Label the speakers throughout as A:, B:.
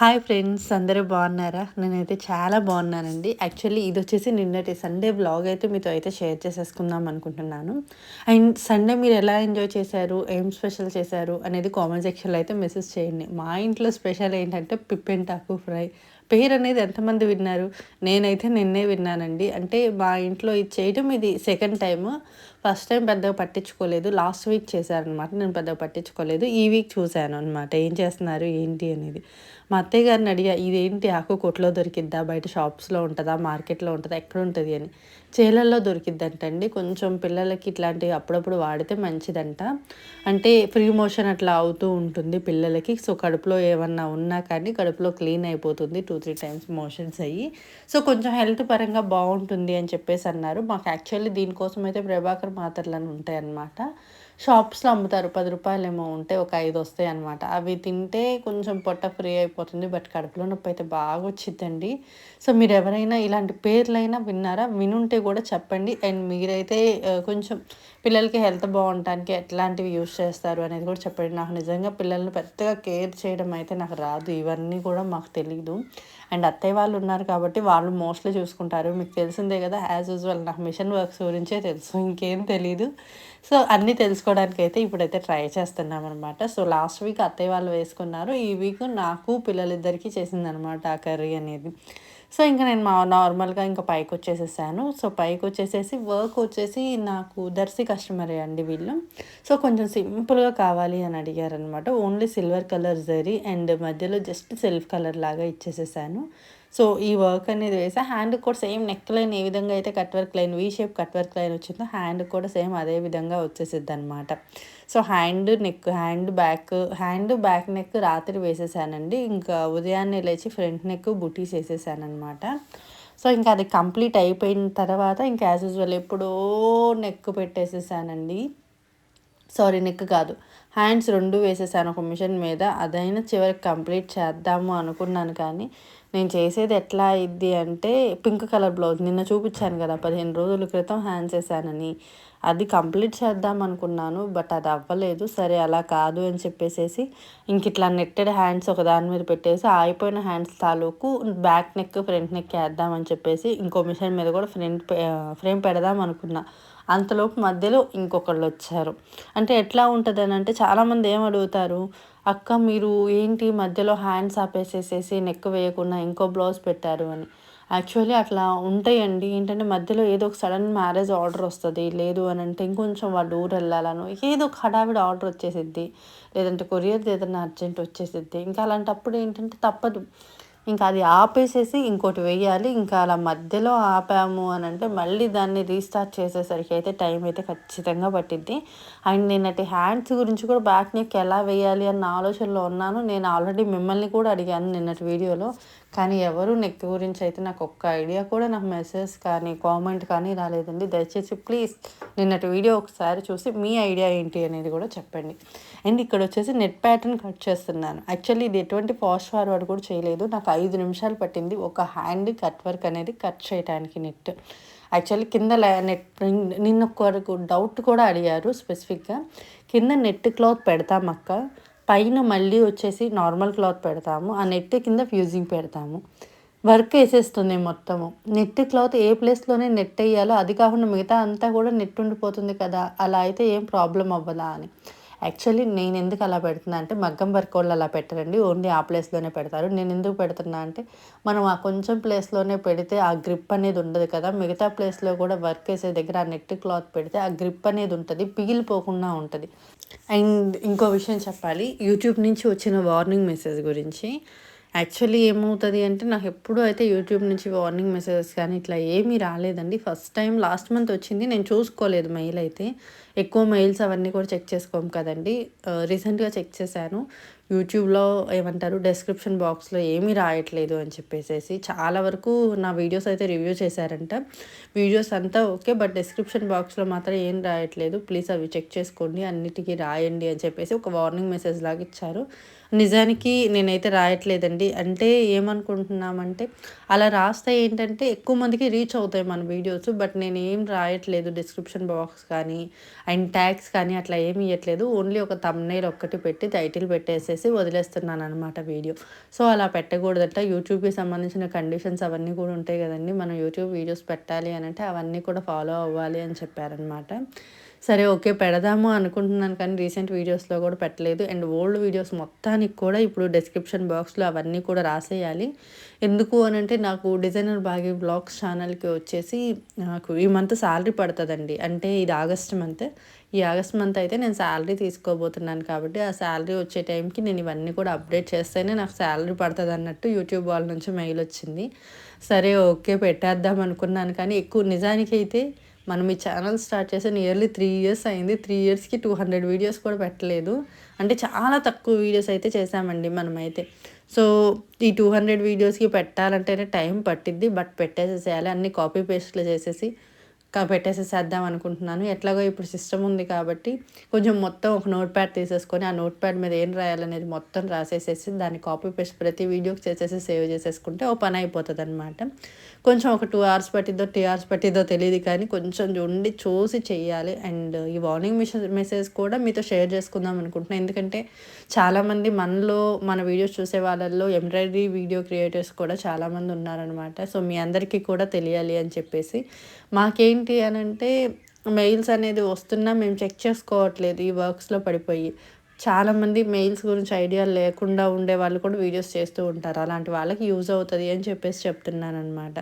A: Hi friends అందరూ బాగున్నారా? నేనైతే చాలా బాగున్నానండి. యాక్చువల్లీ ఇది వచ్చేసి నిన్నటి సండే బ్లాగ్ అయితే మీతో అయితే షేర్ చేసేసుకుందాం అనుకుంటున్నాను. అండ్ సండే మీరు ఎలా ఎంజాయ్ చేశారు? ఏం స్పెషల్ చేశారు? అనేది కామెంట్ సెక్షన్లో అయితే మెసేజ్ చేయండి. మా ఇంట్లో స్పెషల్ ఏంటంటే పిప్పెంటాకు ఫ్రై. పేరు అనేది ఎంతమంది విన్నారు? నేనైతే నిన్నే విన్నానండి. అంటే మా ఇంట్లో ఇది చేయటం ఇది సెకండ్ టైం ఫస్ట్ టైం పెద్దగా పట్టించుకోలేదు. లాస్ట్ వీక్ చేశారనమాట నేను పెద్దగా పట్టించుకోలేదు. ఈ వీక్ చూశాను అనమాట ఏం చేస్తున్నారు? ఏంటి అనేది. మా అత్తయ్య గారిని అడిగా ఇదేంటి ఆకు కొట్లో దొరికిద్దా? బయట షాప్స్లో ఉంటుందా? మార్కెట్లో ఉంటుందా? ఎక్కడ ఉంటుంది? అని. చేలల్లో దొరికిద్దంటండి. కొంచెం పిల్లలకి ఇట్లాంటివి అప్పుడప్పుడు వాడితే మంచిదంట. అంటే ఫ్రీ మోషన్ అట్లా అవుతూ ఉంటుంది పిల్లలకి. సో కడుపులో ఏమన్నా ఉన్నా కానీ కడుపులో క్లీన్ అయిపోతుంది. టూ త్రీ టైమ్స్ మోషన్స్ అయ్యి. సో కొంచెం హెల్త్ పరంగా బాగుంటుంది అని చెప్పేసి అన్నారు. మాకు యాక్చువల్లీ దీనికోసం అయితే ప్రభాకర్ మాత్రలు అని షాప్స్లో అమ్ముతారు. పది రూపాయలు ఏమో ఉంటే ఒక ఐదు వస్తాయి అనమాట అవి తింటే కొంచెం పొట్ట ఫ్రీ అయిపోతుంది. బట్ కడుపులో నొప్పి అయితే బాగా వచ్చిందండి సో మీరు ఎవరైనా ఇలాంటి పేర్లైనా విన్నారా? వినుంటే కూడా చెప్పండి. అండ్ మీరైతే కొంచెం పిల్లలకి హెల్త్ బాగుండటానికి ఎట్లాంటివి యూస్ చేస్తారు అనేది కూడా చెప్పండి. నాకు నిజంగా పిల్లల్ని పెద్దగా కేర్ చేయడం అయితే నాకు రాదు. ఇవన్నీ కూడా మాకు తెలియదు అండ్ అత్తయ్య వాళ్ళు ఉన్నారు కాబట్టి వాళ్ళు మోస్ట్లీ చూసుకుంటారు. మీకు తెలిసిందే కదా యాజ్ యూజువల్. నాకు మిషన్ వర్క్స్ గురించే తెలుసు. ఇంకేం తెలియదు సో అన్నీ వేసుకోవడానికి అయితే ఇప్పుడైతే ట్రై చేస్తున్నాం అనమాట సో లాస్ట్ వీక్ అత్తయ్య వాళ్ళు వేసుకున్నారు. ఈ వీక్ నాకు పిల్లలిద్దరికీ చేసిందనమాట ఆ కర్రీ అనేది. సో ఇంకా నేను మా నార్మల్గా ఇంకా పైకి వచ్చేసేసాను. సో పైకి వచ్చేసేసి వర్క్ వచ్చేసి నాకు దర్శి కస్టమరే అండి వీళ్ళు. సో కొంచెం సింపుల్గా కావాలి అని అడిగారనమాట only silver colour zari and మధ్యలో జస్ట్ సెల్ఫ్ కలర్ లాగా ఇచ్చేసేసాను. సో ఈ వర్క్ అనేది వేసా. హ్యాండ్ కూడా సేమ్ నెక్ లైన్ ఏ విధంగా అయితే cut work line V shape cut work line వచ్చిందో హ్యాండ్ కూడా సేమ్ అదే విధంగా వచ్చేసిద్ది అనమాట so hand neck hand back hand back neck రాత్రి వేసేసానండి. ఇంకా ఉదయాన్నే లేచి ఫ్రంట్ నెక్ బుటీస్ వేసేసాను అనమాట సో ఇంకా అది కంప్లీట్ అయిపోయిన తర్వాత ఇంకా యాజ్ యూజువల్ ఎప్పుడో నెక్ పెట్టేసేసానండి. సారీ నెక్ కాదు. హ్యాండ్స్ రెండు వేసేసాను ఒక మిషన్ మీద. అదైనా చివరికి కంప్లీట్ చేద్దాము అనుకున్నాను కానీ నేను చేసేది ఎట్లా అయింది అంటే పింక్ కలర్ బ్లౌజ్. నిన్న చూపించాను కదా పదిహేను రోజుల క్రితం హ్యాండ్స్ చేశానని. అది కంప్లీట్ చేద్దాం అనుకున్నాను బట్ అది అవ్వలేదు. సరే అలా కాదు అని చెప్పేసేసి ఇంక ఇట్లా నెట్టెడ్ హ్యాండ్స్ ఒక దాని మీద పెట్టేసి ఆగిపోయిన హ్యాండ్స్ తాలూకు బ్యాక్ నెక్ ఫ్రంట్ నెక్ వేద్దామని చెప్పేసి ఇంకో మిషన్ మీద కూడా ఫ్రంట్ ఫ్రేమ్ పెడదాం అనుకున్నా. అంతలోపు మధ్యలో ఇంకొకళ్ళు వచ్చారు. అంటే ఎట్లా ఉంటుంది అని అంటే చాలామంది ఏం అడుగుతారు? అక్క మీరు ఏంటి మధ్యలో హ్యాండ్స్ ఆపేసేసేసి నెక్ వేయకుండా ఇంకో బ్లౌజ్ పెట్టారు అని. యాక్చువల్లీ అట్లా ఉంటాయండి. ఏంటంటే మధ్యలో ఏదో ఒక సడన్ మ్యారేజ్ ఆర్డర్ వస్తుంది. లేదు అని అంటే ఇంకొంచెం వాళ్ళు ఊరు వెళ్ళాలను. ఏదో ఒక హడావిడి ఆర్డర్ వచ్చేసిద్ది. లేదంటే కొరియర్ ఏదైనా అర్జెంట్ వచ్చేసిద్ది. ఇంకా అలాంటప్పుడు ఏంటంటే తప్పదు. ఇంకా అది ఆపేసేసి ఇంకోటి వేయాలి. ఇంకా అలా మధ్యలో ఆపాము అని అంటే మళ్ళీ దాన్ని రీస్టార్ట్ చేసేసరికి అయితే టైం అయితే ఖచ్చితంగా పట్టిద్ది. అండ్ నిన్నటి హ్యాండ్స్ గురించి కూడా బ్యాక్ నెక్ ఎలా వేయాలి అన్న ఆలోచనలో ఉన్నాను. నేను ఆల్రెడీ మిమ్మల్ని కూడా అడిగాను నిన్నటి వీడియోలో కానీ ఎవరు నెక్ గురించి అయితే నాకు ఒక్క ఐడియా కూడా నాకు మెసేజ్ కానీ కామెంట్ కానీ రాలేదండి. దయచేసి ప్లీజ్ నిన్నటి వీడియో ఒకసారి చూసి మీ ఐడియా ఏంటి అనేది కూడా చెప్పండి. అండ్ ఇక్కడ వచ్చేసి నెట్ ప్యాటర్న్ కట్ చేస్తున్నాను. యాక్చువల్లీ ఇది ఎటువంటి ఫాస్ట్ ఫార్వర్డ్ కూడా చేయలేదు. నాకు ఐదు నిమిషాలు పట్టింది ఒక హ్యాండ్ కట్ వర్క్ అనేది కట్ చేయడానికి నెట్. యాక్చువల్లీ కింద నెట్ నిన్న కొరకు డౌట్ కూడా అడిగారు స్పెసిఫిక్గా. కింద నెట్ క్లాత్ పెడతాం అక్క. పైన మళ్ళీ వచ్చేసి నార్మల్ క్లాత్ పెడతాము. ఆ నెట్ కింద ఫ్యూజింగ్ పెడతాము. వర్క్ వేసేస్తుంది మొత్తము. నెట్ క్లాత్ ఏ ప్లేస్లోనే నెట్ వేయాలో అది కాకుండా మిగతా అంతా కూడా నెట్ ఉండిపోతుంది కదా. అలా అయితే ఏం ప్రాబ్లం అవ్వదా అని. యాక్చువల్లీ నేను ఎందుకు అలా పెడుతున్నా అంటే మగ్గం వర్క్ వాళ్ళు అలా పెట్టరండి. ఓన్లీ ఆ ప్లేస్లోనే పెడతారు. నేను ఎందుకు పెడుతున్నా అంటే మనం ఆ కొంచెం ప్లేస్లోనే పెడితే ఆ గ్రిప్ అనేది ఉండదు కదా. మిగతా ప్లేస్లో కూడా వర్క్ వేసే దగ్గర ఆ నెట్ క్లాత్ పెడితే ఆ గ్రిప్ అనేది ఉంటుంది. పిగిలిపోకుండా ఉంటుంది. అండ్ ఇంకో విషయం చెప్పాలి. యూట్యూబ్ నుంచి వచ్చిన వార్నింగ్ మెసేజ్ గురించి. యాక్చువల్లీ ఏమవుతుంది అంటే నాకు ఎప్పుడు అయితే యూట్యూబ్ నుంచి వార్నింగ్ మెసేజెస్ కానీ ఇట్లా ఏమీ రాలేదండి. ఫస్ట్ టైం లాస్ట్ మంత్ వచ్చింది. నేను చూసుకోలేదు మెయిల్ అయితే. ఎక్కువ మెయిల్స్ అవన్నీ కూడా చెక్ చేసుకోం కదండి. రీసెంట్గా చెక్ చేశాను. యూట్యూబ్లో ఏమంటారు డెస్క్రిప్షన్ బాక్స్లో ఏమీ రాయట్లేదు అని చెప్పేసి చాలా వరకు నా వీడియోస్ అయితే రివ్యూ చేశారంట. వీడియోస్ అంతా ఓకే బట్ డెస్క్రిప్షన్ బాక్స్లో మాత్రం ఏం రాయట్లేదు. ప్లీజ్ అవి చెక్ చేసుకోండి అన్నిటికీ రాయండి అని చెప్పేసి ఒక వార్నింగ్ మెసేజ్ లాగా ఇచ్చారు. నిజానికి నేనైతే రాయట్లేదండి. అంటే ఏమనుకుంటున్నామంటే అలా రాస్తే ఏంటంటే ఎక్కువ మందికి రీచ్ అవుతాయి మన వీడియోస్ బట్ నేను ఏం రాయట్లేదు డిస్క్రిప్షన్ బాక్స్ కానీ అండ్ ట్యాగ్స్ కానీ అట్లా ఏమి ఇవ్వట్లేదు ఓన్లీ ఒక తమ్నైల్ ఒక్కటి పెట్టి టైటిల్ పెట్టేసేసి వదిలేస్తున్నాను అనమాట వీడియో. సో అలా పెట్టకూడదట. యూట్యూబ్కి సంబంధించిన కండిషన్స్ అవన్నీ కూడా ఉంటాయి కదండి. మనం యూట్యూబ్ వీడియోస్ పెట్టాలి అని అంటే అవన్నీ కూడా ఫాలో అవ్వాలి అని చెప్పారనమాట సరే ఓకే పెడదాము అనుకుంటున్నాను కానీ రీసెంట్ వీడియోస్లో కూడా పెట్టలేదు. అండ్ ఓల్డ్ వీడియోస్ మొత్తానికి కూడా ఇప్పుడు డిస్క్రిప్షన్ బాక్స్లో అవన్నీ కూడా రాసేయాలి. ఎందుకు అని అంటే నాకు డిజైనర్ బాగి బ్లాగ్స్ ఛానల్కి వచ్చేసి నాకు ఈ మంత్ శాలరీ పడుతుందండి. అంటే ఇది ఆగస్ట్ మంత్. ఈ ఆగస్ట్ మంత్ అయితే నేను శాలరీ తీసుకోబోతున్నాను కాబట్టి ఆ శాలరీ వచ్చే టైంకి నేను ఇవన్నీ కూడా అప్డేట్ చేస్తేనే నాకు శాలరీ పడుతుంది అన్నట్టు యూట్యూబ్ వాళ్ళ నుంచి మెయిల్ వచ్చింది. సరే ఓకే పెట్టేద్దాం అనుకున్నాను కానీ ఎక్కువ నిజానికి అయితే మనం ఈ ఛానల్ స్టార్ట్ చేసి నియర్లీ త్రీ ఇయర్స్ అయింది. త్రీ ఇయర్స్కి టూ హండ్రెడ్ వీడియోస్ కూడా పెట్టలేదు. అంటే చాలా తక్కువ వీడియోస్ అయితే చేసామండి మనమైతే. సో ఈ టూ హండ్రెడ్ వీడియోస్కి పెట్టాలంటేనే టైం పట్టిద్ది. బట్ పెట్టేసేసేయాలి. అన్ని కాపీ పేస్ట్లు చేసేసి పెట్టేసేసేద్దాం అనుకుంటున్నాను. ఎట్లాగో ఇప్పుడు సిస్టమ్ ఉంది కాబట్టి కొంచెం మొత్తం ఒక నోట్ ప్యాడ్ తీసేసుకొని ఆ నోట్ ప్యాడ్ మీద ఏం రాయాలనేది మొత్తం రాసేసేసి దాన్ని కాపీ పేస్ట్ ప్రతి వీడియోకి చేసేసి సేవ్ చేసేసుకుంటే ఓ పని అయిపోతుంది అనమాట కొంచెం ఒక టూ అవర్స్ పట్టిద్దో త్రీ అవర్స్ పట్టిద్దో తెలియదు కానీ కొంచెం ఉండి చూసి చేయాలి. అండ్ ఈ వార్నింగ్ మెసేజ్ మెసేజ్ కూడా మీతో షేర్ చేసుకుందాం అనుకుంటున్నాను ఎందుకంటే చాలామంది మనలో మన వీడియోస్ చూసే వాళ్ళల్లో ఎంబ్రాయిడరీ వీడియో క్రియేటర్స్ కూడా చాలామంది ఉన్నారనమాట సో మీ అందరికీ కూడా తెలియాలి అని చెప్పేసి మాకేం ఏంటి అని అంటే మెయిల్స్ అనేది వస్తున్నా మేము చెక్ చేసుకోవట్లేదు ఈ వర్క్స్లో పడిపోయి. చాలామంది మెయిల్స్ గురించి ఐడియా లేకుండా ఉండే వాళ్ళు కూడా వీడియోస్ చేస్తూ ఉంటారు. అలాంటి వాళ్ళకి యూజ్ అవుతుంది అని చెప్పేసి చెప్తున్నాను అనమాట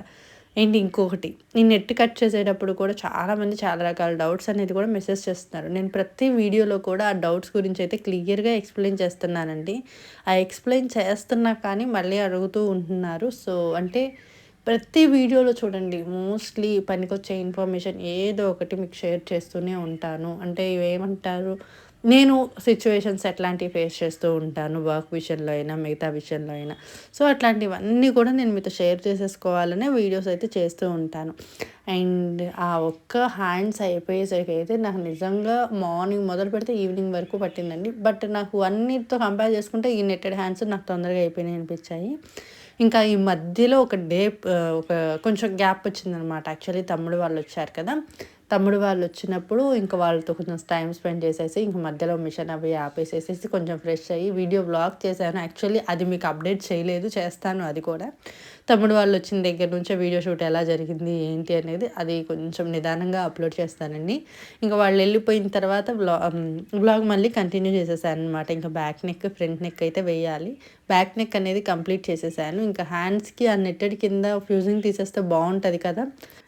A: ఏంటి ఇంకొకటి ఈ నెట్ కట్ చేసేటప్పుడు కూడా చాలామంది చాలా రకాల డౌట్స్ అనేది కూడా మెసేజ్ చేస్తున్నారు. నేను ప్రతి వీడియోలో కూడా ఆ డౌట్స్ గురించి అయితే క్లియర్గా ఎక్స్ప్లెయిన్ చేస్తున్నానండి. ఆ ఎక్స్ప్లెయిన్ చేస్తున్నా కానీ మళ్ళీ అడుగుతూ ఉంటున్నారు. సో అంటే ప్రతి వీడియోలో చూడండి మోస్ట్లీ పనికొచ్చే ఇన్ఫర్మేషన్ ఏదో ఒకటి మీకు షేర్ చేస్తూనే ఉంటాను. అంటే ఏమంటారు నేను సిచ్యువేషన్స్ ఎట్లాంటివి ఫేస్ చేస్తూ ఉంటాను వర్క్ విషయంలో అయినా మిగతా విషయంలో అయినా. సో అట్లాంటివన్నీ కూడా నేను మీతో షేర్ చేసేసుకోవాలనే వీడియోస్ అయితే చేస్తూ ఉంటాను. అండ్ ఆ ఒక్క హ్యాండ్స్ అయిపోయేసరికి అయితే నాకు నిజంగా మార్నింగ్ మొదలు పెడితే ఈవినింగ్ వరకు పట్టిందండి. బట్ నాకు అన్నిటితో కంపేర్ చేసుకుంటే ఈ నెట్టెడ్ హ్యాండ్స్ నాకు తొందరగా అయిపోయినాయి అనిపించాయి. ఇంకా ఈ మధ్యలో ఒక డే ఒక కొంచెం గ్యాప్ వచ్చిందనమాట. యాక్చువల్లీ తమ్ముడు వాళ్ళు వచ్చారు కదా. తమ్ముడు వాళ్ళు వచ్చినప్పుడు ఇంకా వాళ్ళతో కొంచెం టైం స్పెండ్ చేసేసి ఇంక మధ్యలో మిషన్ అవి ఆపేసేసేసి కొంచెం ఫ్రెష్ అయ్యి వీడియో బ్లాగ్ చేశాను. యాక్చువల్లీ అది మీకు అప్డేట్ చేయలేదు చేస్తాను అది కూడా. తమ్ముడు వాళ్ళు వచ్చిన దగ్గర నుంచే వీడియో షూట్ ఎలా జరిగింది ఏంటి అనేది అది కొంచెం నిదానంగా అప్లోడ్ చేస్తానండి. ఇంకా వాళ్ళు వెళ్ళిపోయిన తర్వాత బ్లా బ్లాగ్ మళ్ళీ కంటిన్యూ చేసేసాను అనమాట ఇంకా బ్యాక్ నెక్ ఫ్రంట్ నెక్ అయితే వేయాలి. బ్యాక్ నెక్ అనేది కంప్లీట్ చేసేసాను. ఇంకా హ్యాండ్స్కి ఆ నెట్టెడ్ కింద ఫ్యూజింగ్ తీసేస్తే బాగుంటుంది కదా.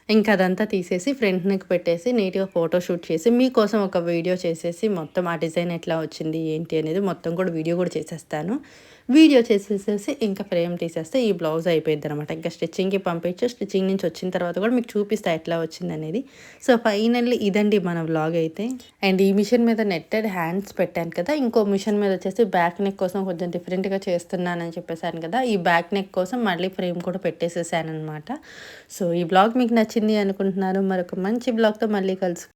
A: ఇంకా అదంతా తీసేసి ఫ్రంట్ నెక్ పెట్టేసి నీట్గా ఫోటో షూట్ చేసి మీకోసం ఒక వీడియో చేసేసి మొత్తం ఆ డిజైన్ ఎట్లా వచ్చింది ఏంటి అనేది మొత్తం కూడా వీడియో కూడా చేసేస్తాను. వీడియో చేసేసేసి ఇంకా ఫ్రేమ్ తీసేస్తే ఈ బ్లౌజ్ అయిపోయింది అనమాట ఇంకా స్టిచ్చింగ్కి పంపించు స్టిచ్చింగ్ నుంచి వచ్చిన తర్వాత కూడా మీకు చూపిస్తా ఎట్లా వచ్చింది అనేది. సో ఫైనల్లీ ఇదండి మన బ్లాగ్ అయితే. అండ్ ఈ మిషన్ మీద నెట్టెడ్ హ్యాండ్స్ పెట్టాను కదా ఇంకో మిషన్ మీద వచ్చేసి బ్యాక్ నెక్ కోసం కొంచెం డిఫరెంట్గా చేస్తున్నానని చెప్పేసాను కదా ఈ బ్యాక్ నెక్ కోసం మళ్ళీ ఫ్రేమ్ కూడా పెట్టేసేసాను అనమాట సో ఈ బ్లాగ్ మీకు నచ్చింది అనుకుంటున్నారు మరొక మంచి బ్లాగ్తో మళ్ళీ కలుసు